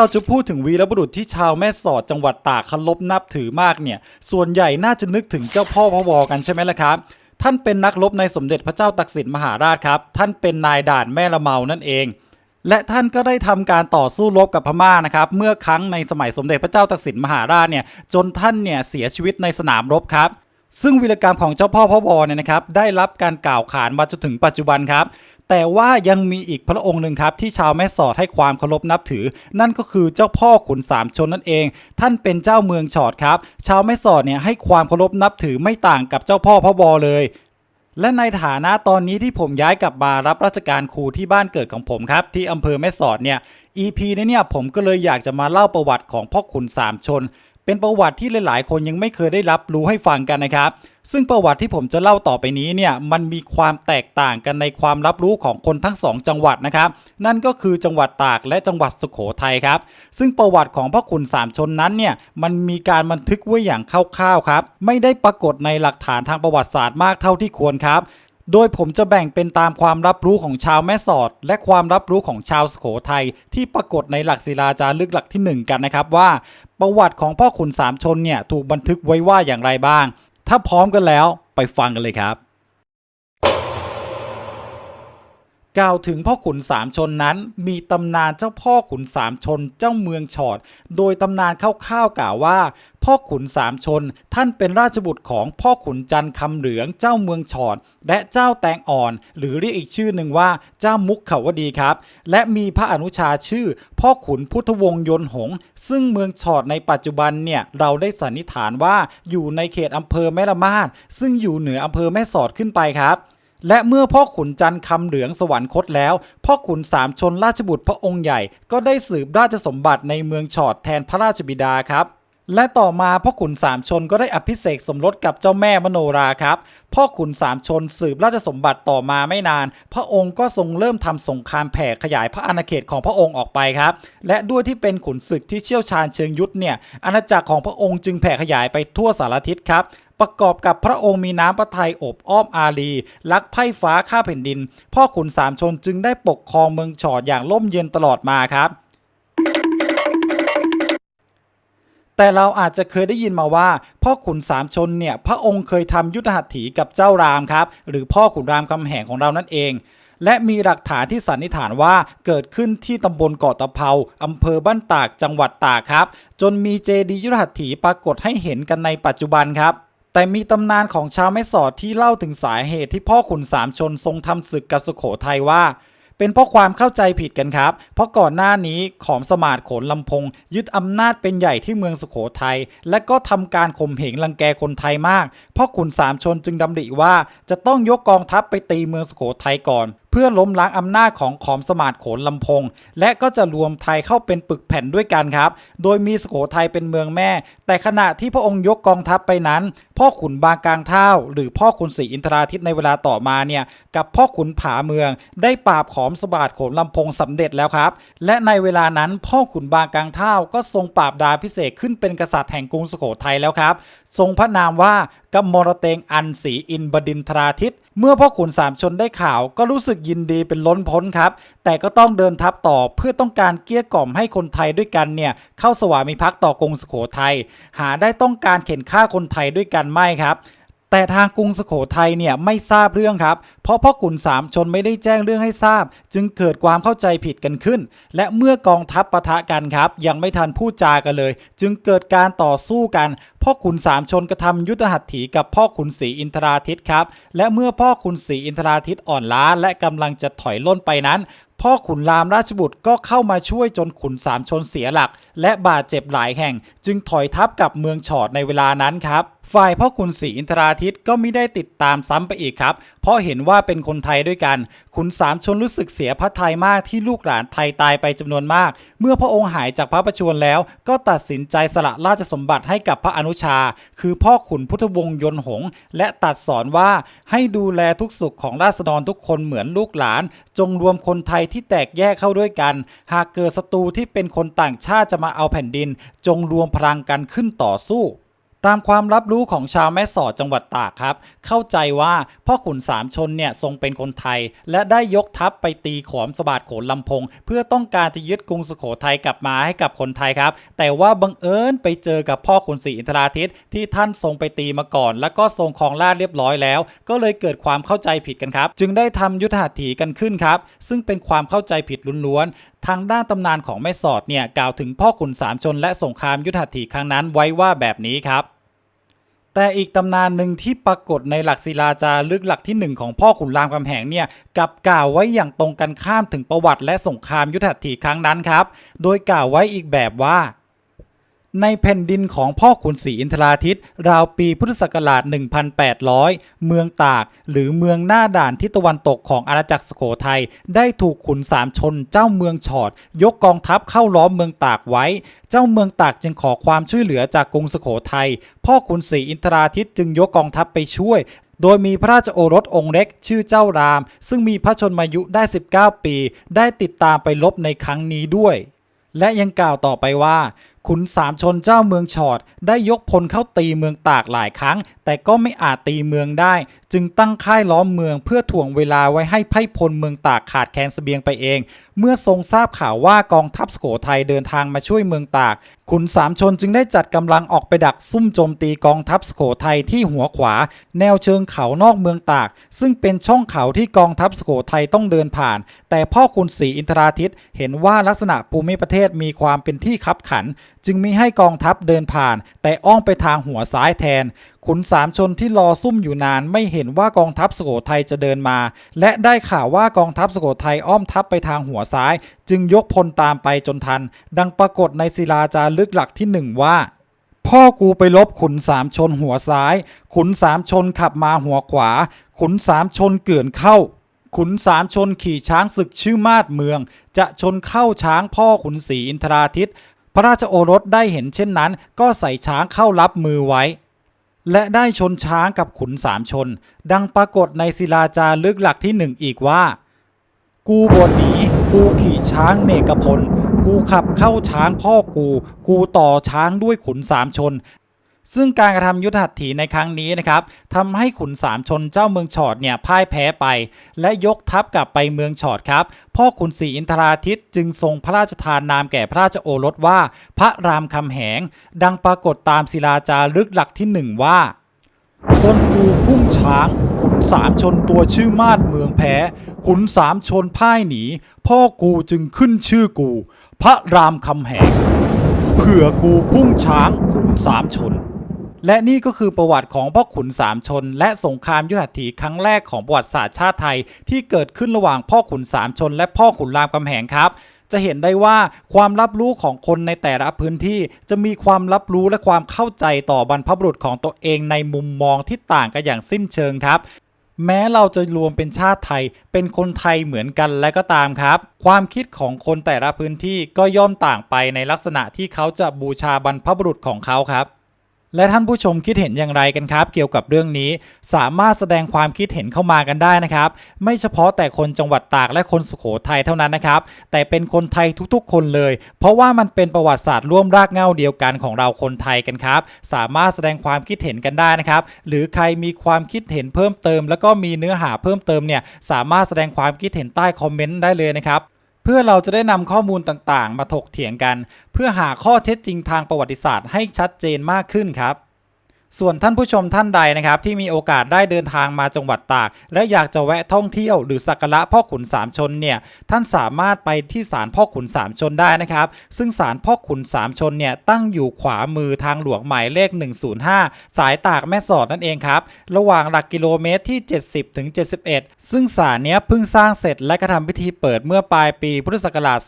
เราจะพูดถึงวีรบุรุษที่ชาวแม่สอดจังหวัดตากเคารพนับถือมากเนี่ย ส่วนใหญ่น่าจะนึกถึงเจ้าพ่อพวกันใช่ไหมล่ะครับ ท่านเป็นนักรบในสมเด็จพระเจ้าตักสินมหาราชครับ ท่านเป็นนายด่านแม่ละเมานั่นเอง และท่านก็ได้ทำการต่อสู้รบกับพม่านะครับ เมื่อครั้งในสมัยสมเด็จพระเจ้าตักสินมหาราชเนี่ย จนท่านเนี่ยเสียชีวิตในสนามรบครับซึ่งวีรกรรมของเจ้าพ่อพ่อบอเนี่ยนะครับได้รับการกล่าวขานมาจนถึงปัจจุบันครับ แต่ว่ายังมีอีกพระองค์หนึ่งครับที่ชาวแม่สอดให้ความเคารพนับถือ นั่นก็คือเจ้าพ่อขุนสามชนนั่นเอง ท่านเป็นเจ้าเมืองฉอดครับ ชาวแม่สอดเนี่ยให้ความเคารพนับถือไม่ต่างกับเจ้าพ่อพ่อบอเลยและในฐานะตอนนี้ที่ผมย้ายกลับมารับราชการครูที่บ้านเกิดของผมครับ ที่อำเภอแม่สอดเนี่ย EP นี้เนี่ยผมก็เลยอยากจะมาเล่าประวัติของพ่อขุนสามชน เป็นประวัติที่หลาย ๆ คนยังไม่เคยได้รับรู้ให้ฟังกันนะครับ ซึ่งประวัติที่ผมจะเล่าต่อไปนี้เนี่ยมันมีความแตกต่างกันในความรับรู้ของคนทั้งสองจังหวัดนะครับนั่นก็คือจังหวัดตากและจังหวัดสุโขทัยครับซึ่งประวัติของพ่อขุนสามชนนั้นเนี่ยมันมีการบันทึกไว้อย่างคร่าว ๆ ครับ ไม่ได้ปรากฏในหลักฐานทางประวัติศาสตร์มากเท่าที่ควรครับ โดยผมจะแบ่งเป็นตามความรับรู้ของชาวแม่สอด และความรับรู้ของชาวสุโขทัยที่ปรากฏในหลักศิลาจารึกหลักที่ 1 กันนะครับว่า ประวัติของพ่อขุนสามชนเนี่ยถูกบันทึกไว้ว่าอย่างไรบ้าง ถ้าพร้อมกันแล้วไปฟังกันเลยครับ กล่าวถึงพ่อขุนสามชนนั้น มีตำนานเจ้าพ่อขุนสามชนเจ้าเมืองฉอด โดยตำนานคร่าวๆกล่าวว่า พ่อขุนสามชน ท่านเป็นราชบุตรของพ่อขุนจันทร์คำเหลืองเจ้าเมืองฉอด และเจ้าแตงอ่อน หรือเรียกอีกชื่อหนึ่งว่าเจ้ามุกขาวดีครับ และมีพระอนุชาชื่อ พ่อขุนพุทธวงศ์ยนหง ซึ่งเมืองฉอดในปัจจุบันเนี่ยเราได้สันนิษฐานว่าอยู่ในเขตอำเภอแม่ละมาดซึ่งอยู่เหนืออำเภอแม่สอดขึ้นไปครับ และเมื่อพ่อขุนจันทร์คำเหลืองสวรรคตแล้ว พ่อขุนสามชนราชบุตรพระองค์ใหญ่ ก็ได้สืบราชสมบัติในเมืองฉอดแทนพระราชบิดาครับ และต่อมาพ่อขุนสามชนก็ได้อภิเษกสมรสกับเจ้าแม่มโนราครับ พ่อขุนสามชนสืบราชสมบัติต่อมาไม่นาน พระองค์ก็ทรงเริ่มทำสงครามแผ่ขยายพระอาณาเขตของพระองค์ออกไปครับ และด้วยที่เป็นขุนศึกที่เชี่ยวชาญเชิงยุทธเนี่ยอาณาจักรของพระองค์จึงแผ่ขยายไปทั่วสารทิศครับ ประกอบกับพระองค์มีน้ำพระทัยอบอ้อมอารีรักไพ่ฟ้าข้าแผ่นดิน พ่อขุนสามชนจึงได้ปกครองเมืองฉอดอย่างร่มเย็นตลอดมาครับแต่เราอาจจะเคยได้ยินมาว่า พ่อขุนสามชนเนี่ยพระองค์เคยทำยุทธหัตถีกับเจ้ารามครับ หรือพ่อขุนรามคำแหงของเรานั่นเอง และมีหลักฐานที่สันนิษฐานว่าเกิดขึ้นที่ตำบลเกาะตะเภาอำเภอบ้านตากจังหวัดตากครับ จนมีเจดียุทธหัตถีปรากฏให้เห็นกันในปัจจุบันครับ แต่มีตำนานของชาวแม่สอดที่เล่าถึงสาเหตุที่พ่อขุนสามชนทรงทำศึกกับสุโขทัยว่า เป็นเพราะความเข้าใจผิดกันครับ เพราะก่อนหน้านี้ขอมสมาร์ทขนลำพง ยึดอำนาจเป็นใหญ่ที่เมืองสุโขทัยและก็ทำการข่มเหงรังแกคนไทยมากพ่อขุนสามชนจึงดำริว่าจะต้องยกกองทัพไปตีเมืองสุโขทัยก่อนเพื่อล้มล้างอำนาจของขอมสมาร์ทโขนลำพง และก็จะรวมไทยเข้าเป็นปึกแผ่นด้วยกันครับ โดยมีสโขทัยเป็นเมืองแม่ แต่ขณะที่พระองค์ยกกองทัพไปนั้น พ่อขุนบางกลางเท่า หรือพ่อขุนศรีอินทราทิตในเวลาต่อมาเนี่ยกับพ่อขุนผาเมือง ได้ปราบขอมสมาร์ทโขนลำพงสำเร็จแล้วครับ และในเวลานั้นพ่อขุนบางกลางเท่าก็ทรงปราบดาพิเศษขึ้นเป็นกษัตริย์แห่งกรุงสุโขทัยแล้วครับ ทรงพระนามว่ากมรเตงอันศรีอินบดินทราทิตเมื่อพ่อขุนสามชนได้ข่าวก็รู้สึกยินดีเป็นล้นพ้นครับ แต่ก็ต้องเดินทัพต่อเพื่อต้องการเกี้ยกล่อมให้คนไทยด้วยกันเนี่ยเข้าสวามิภักดิ์ต่อกรุงสุโขทัยหาได้ต้องการเข็นฆ่าคนไทยด้วยกันไม่ครับ แต่ทางกรุงสุโขทัยเนี่ยไม่ทราบเรื่องครับ เพราะพ่อขุนสามชนไม่ได้แจ้งเรื่องให้ทราบ จึงเกิดความเข้าใจผิดกันขึ้น และเมื่อกองทัพปะทะกันครับ ยังไม่ทันพูดจากันเลย จึงเกิดการต่อสู้กัน พ่อขุนสามชนกระทำยุทธหัตถีกับพ่อขุนศรีอินทราทิตครับ และเมื่อพ่อขุนศรีอินทราทิตอ่อนล้าและกำลังจะถอยล่นไปนั้น พ่อขุนรามราชบุตรก็เข้ามาช่วยจนขุนสามชนเสียหลัก และบาดเจ็บหลายแห่ง จึงถอยทัพกลับเมืองฉอดในเวลานั้นครับฝ่ายพ่อขุนศรีอินทราทิตก็ไม่ได้ติดตามซ้ำไปอีกครับ เพราะเห็นว่าเป็นคนไทยด้วยกัน ขุนสามชนรู้สึกเสียพระทัยมากที่ลูกหลานไทยตายไปจำนวนมาก เมื่อพระองค์หายจากพระประชวรแล้ว ก็ตัดสินใจสละราชสมบัติให้กับพระอนุชา คือพ่อขุนพุทธวงศ์ยนหง และตัดสอนว่าให้ดูแลทุกสุขของราษฎรทุกคนเหมือนลูกหลาน จงรวมคนไทยที่แตกแยกเข้าด้วยกัน หากเกิดศัตรูที่เป็นคนต่างชาติจะมาเอาแผ่นดิน จงรวมพลังกันขึ้นต่อสู้ ตามความรับรู้ของชาวแม่สอดจังหวัดตากครับ เข้าใจว่าพ่อขุนสามชนเนี่ยทรงเป็นคนไทย และได้ยกทัพไปตีขอมสบาดโขนลำพง เพื่อต้องการจะยึดกรุงสุโขทัยกลับมาให้กับคนไทยครับ แต่ว่าบังเอิญไปเจอกับพ่อขุนศรีอินทราทิตที่ท่านทรงไปตีมาก่อน แล้วก็ทรงครองราชเรียบร้อยแล้ว ก็เลยเกิดความเข้าใจผิดกันครับ จึงได้ทำยุทธหัตถีกันขึ้นครับ ซึ่งเป็นความเข้าใจผิดล้วนทางด้านตำนานของแม่สอดเนี่ยกล่าวถึงพ่อขุนสามชนและสงครามยุทธถีครั้งนั้นไว้ว่าแบบนี้ครับ แต่อีกตำนานหนึ่งที่ปรากฏในหลักศิลาจารึกหลักที่หนึ่งของพ่อขุนรามคำแหงเนี่ยกลับกล่าวไว้อย่างตรงกันข้ามถึงประวัติและสงครามยุทธถีครั้งนั้นครับ โดยกล่าวไว้อีกแบบว่า ในแผ่นดินของพ่อขุนศรีอินทราทิต ราวปีพุทธศักราช 1800 เมืองตาก หรือเมืองหน้าด่านทิศตะวันตกของอาณาจักรสุโขทัยได้ถูกขุนสามชนเจ้าเมืองฉอด ยกกองทัพเข้าล้อมเมืองตากไว้ เจ้าเมืองตากจึงขอความช่วยเหลือจากกรุงสุโขทัยพ่อขุนศรีอินทราทิตจึงยกกองทัพไปช่วยโดยมีพระราชโอรสองค์เล็กชื่อเจ้าราม ซึ่งมีพระชนมายุได้ 19 ปี ได้ติดตามไปลบในครั้งนี้ด้วย และยังกล่าวต่อไปว่า ขุนสามชนเจ้าเมืองฉอดได้ยกพลเข้าตีเมืองตากหลายครั้ง แต่ก็ไม่อาจตีเมืองได้ จึงตั้งค่ายล้อมเมืองเพื่อถ่วงเวลาไว้ให้ไพ่พลเมืองตากขาดแคลนเสบียงไปเอง เมื่อทรงทราบข่าวว่ากองทัพสโขทัยเดินทางมาช่วยเมืองตาก ขุนสามชนจึงได้จัดกำลังออกไปดักซุ่มโจมตีกองทัพสโขทัยที่หัวขวา แนวเชิงเขานอกเมืองตาก ซึ่งเป็นช่องเขาที่กองทัพสโขทัยต้องเดินผ่าน แต่พ่อขุนศรีอินทราทิตเห็นว่าลักษณะภูมิประเทศมีความเป็นที่คับขัน จึงมิให้กองทัพเดินผ่าน แต่อ้อมไปทางหัวซ้ายแทน ขุนสามชนที่รอซุ่มอยู่นานไม่เห็นว่ากองทัพสุโขทัยจะเดินมา และได้ข่าวว่ากองทัพสุโขทัยอ้อมทัพไปทางหัวซ้าย จึงยกพลตามไปจนทัน ดังปรากฏในศิลาจารึกหลักที่หนึ่งว่าพ่อกูไปลบขุนสามชนหัวซ้าย ขุนสามชนขับมาหัวขวา ขุนสามชนเกื่อนเข้า ขุนสามชนขี่ช้างศึกชื่อมาดเมือง จะชนเข้าช้างพ่อขุนศรีอินทราทิต พระราชโอรสได้เห็นเช่นนั้น ก็ใส่ช้างเข้ารับมือไว้ และได้ชนช้างกับขุนสามชน ดังปรากฏในศิลาจารึกหลักที่หนึ่งอีกว่า กูบนหนีกูขี่ช้างเนกพล กูขับเข้าช้างพ่อกู กูต่อช้างด้วยขุนสามชน ซึ่งการกระทำยุทธหัตถีในครั้งนี้นะครับทำให้ขุนสามชนเจ้าเมืองฉอดเนี่ยพ่ายแพ้ไป และยกทัพกลับไปเมืองฉอดครับ พ่อขุนศรีอินทราทิตจึงทรงพระราชทานนามแก่พระราชโอรสว่า พระรามคำแหง ดังปรากฏตามศิลาจารึกหลักที่หนึ่งว่าต้นกูพุ่งช้าง ขุนสามชนตัวชื่อมาดเมืองแพ้ ขุนสามชนพ่ายหนี พ่อกูจึงขึ้นชื่อกู พระรามคำแหง เผื่อกูพุ่งช้างขุนสามชน และนี่ก็คือประวัติของพ่อขุนสามชน และสงครามยุทธถีครั้งแรกของประวัติศาสตร์ชาติไทย ที่เกิดขึ้นระหว่างพ่อขุนสามชน และพ่อขุนรามคำแหงครับจะเห็นได้ว่าความรับรู้ของคนในแต่ละพื้นที่จะมีความรับรู้และความเข้าใจต่อบรรพบุรุษของตัวเองในมุมมองที่ต่างกันอย่างสิ้นเชิงครับ แม้เราจะรวมเป็นชาติไทย เป็นคนไทยเหมือนกันและก็ตามครับ ความคิดของคนแต่ละพื้นที่ก็ย่อมต่างไปในลักษณะที่เขาจะบูชาบรรพบุรุษของเขาครับ และท่านผู้ชมคิดเห็นอย่างไรกันครับ เกี่ยวกับเรื่องนี้ สามารถแสดงความคิดเห็นเข้ามากันได้นะครับ ไม่เฉพาะแต่คนจังหวัดตากและคนสุโขทัยเท่านั้นนะครับ แต่เป็นคนไทยทุกๆ คนเลย เพราะว่ามันเป็นประวัติศาสตร์ร่วมรากเหง้าเดียวกันของเราคนไทยกันครับ สามารถแสดงความคิดเห็นกันได้นะครับ หรือใครมีความคิดเห็นเพิ่มเติม แล้วก็มีเนื้อหาเพิ่มเติมเนี่ยสามารถแสดงความคิดเห็นใต้คอมเมนต์ได้เลยนะครับ พื่อเราจะได้นำข้อมูลต่างๆ มาถกเถียงกัน เพื่อหาข้อเท็จจริงทางประวัติศาสตร์ให้ชัดเจนมากขึ้นครับ ส่วนท่านผู้ชมท่านใดนะครับที่มีโอกาสได้เดินทางมาจังหวัดตาก และอยากจะแวะท่องเที่ยวหรือสักการะพ่อขุนสามชนเนี่ยท่านสามารถไปที่ศาลพ่อขุนสามชนได้นะครับ ซึ่งศาลพ่อขุนสามชนเนี่ยตั้งอยู่ขวามือทางหลวงหมายเลข 105 สายตากแม่สอดนั่นเองครับ ระหว่างหลักกิโลเมตรที่ 70ถึง71 ซึ่งศาลเนี้ยเพิ่งสร้างเสร็จและกระทำพิธีเปิดเมื่อปลายปีพุทธศักราช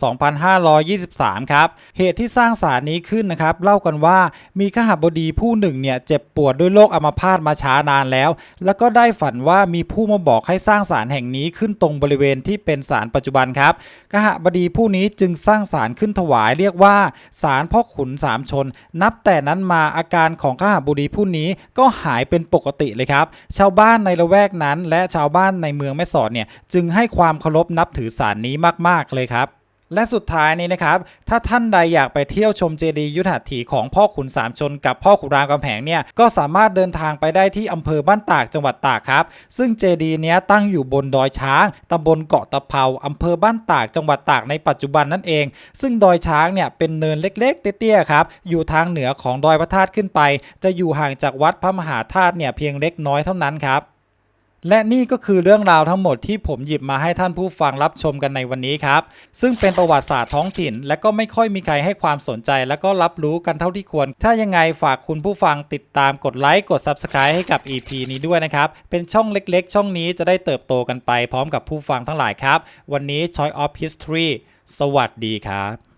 2523 ครับเหตุที่สร้างศาลนี้ขึ้นนะครับเล่ากันว่ามีขหบดีผู้หนึ่งเนี่ยเจ็บปวดด้วยโรคอัมพาตมาช้านานแล้ว แล้วก็ได้ฝันว่ามีผู้มาบอกให้สร้างศาลแห่งนี้ขึ้นตรงบริเวณที่เป็นศาลปัจจุบันครับขหบดีผู้นี้จึงสร้างศาลขึ้นถวายเรียกว่าศาลพ่อขุนสามชน นับแต่นั้นมาอาการของขหบดีผู้นี้ก็หายเป็นปกติเลยครับ ชาวบ้านในละแวกนั้น และชาวบ้านในเมืองแม่สอดเนี่ยจึงให้ความเคารพนับถือศาลนี้มาก ๆ เลยครับ และสุดท้ายนี้นะครับ ถ้าท่านใดอยากไปเที่ยวชมเจดีย์ยุทธหัตถีของพ่อขุนสามชนกับพ่อขุนรามคำแหงเนี่ย ก็สามารถเดินทางไปได้ที่อำเภอบ้านตากจังหวัดตากครับ ซึ่งเจดีย์เนี้ยตั้งอยู่บนดอยช้างตำบลเกาะตะเภาอำเภอบ้านตากจังหวัดตากในปัจจุบันนั่นเอง ซึ่งดอยช้างเนี่ยเป็นเนินเล็กๆ เตี้ยๆครับ อยู่ทางเหนือของดอยพระธาตุขึ้นไป จะอยู่ห่างจากวัดพระมหาธาตุเนี่ยเพียงเล็กน้อยเท่านั้นครับ และนี่ก็คือเรื่องราวทั้งหมดที่ผมหยิบมาให้ท่านผู้ฟังรับชมกันในวันนี้ครับ ซึ่งเป็นประวัติศาสตร์ท้องถิ่น และก็ไม่ค่อยมีใครให้ความสนใจ และก็รับรู้กันเท่าที่ควร ถ้ายังไงฝากคุณผู้ฟังติดตามกดไลค์กด Subscribe ให้กับ EP นี้ด้วยนะครับ เป็นช่องเล็กๆ ช่องนี้จะได้เติบโตกันไปพร้อมกับผู้ฟังทั้งหลายครับ วันนี้ Choice of History สวัสดีครับ